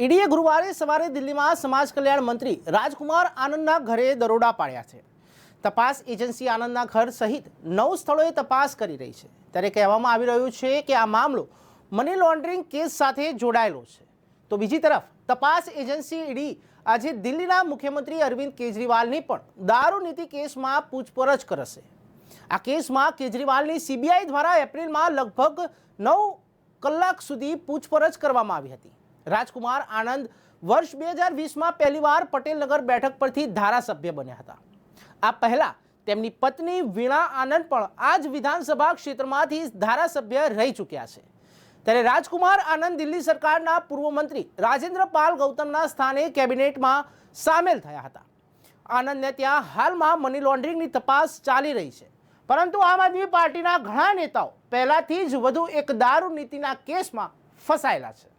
ઈડીએ ગુરુવારે સવારે દિલ્હીમાં સમાજ કલ્યાણ મંત્રી રાજકુમાર આનંદના ઘરે દરોડા પાડ્યા છે. તપાસ એજન્સી આનંદના ઘર સહિત નવ સ્થળોએ તપાસ કરી રહી છે. ત્યારે કહેવામાં આવી રહ્યું છે કે આ મામલો મની લોન્ડરિંગ કેસ સાથે જોડાયેલો છે. તો બીજી તરફ, તપાસ એજન્સી ઈડી આજે દિલ્હીના મુખ્યમંત્રી અરવિંદ કેજરીવાલની પણ દારૂ નીતિ કેસમાં પૂછપરછ કરશે. આ કેસમાં કેજરીવાલની સીબીઆઈ દ્વારા એપ્રિલમાં લગભગ નવ કલાક સુધી પૂછપરછ કરવામાં આવી હતી. રાજકુમાર આનંદ વર્ષ બે હજાર વીસમાં પહેલીવાર પટેલનગર બેઠક પરથી ધારાસભ્ય બન્યા હતા. આ પહેલા તેમની પત્ની વીણા આનંદ પણ આ જ વિધાનસભા ક્ષેત્રમાંથી ધારાસભ્ય રહી ચૂક્યા છે. ત્યારે રાજકુમાર આનંદ દિલ્હી સરકારના પૂર્વ મંત્રી રાજેન્દ્ર પાલ ગૌતમના સ્થાને કેબિનેટમાં સામેલ થયા હતા. આનંદને ત્યાં હાલમાં મની લોન્ડરિંગની તપાસ ચાલી રહી છે. પરંતુ આમ આદમી પાર્ટીના ઘણા નેતાઓ પહેલાથી જ વધુ એક દારૂ નીતિના કેસમાં ફસાયેલા છે.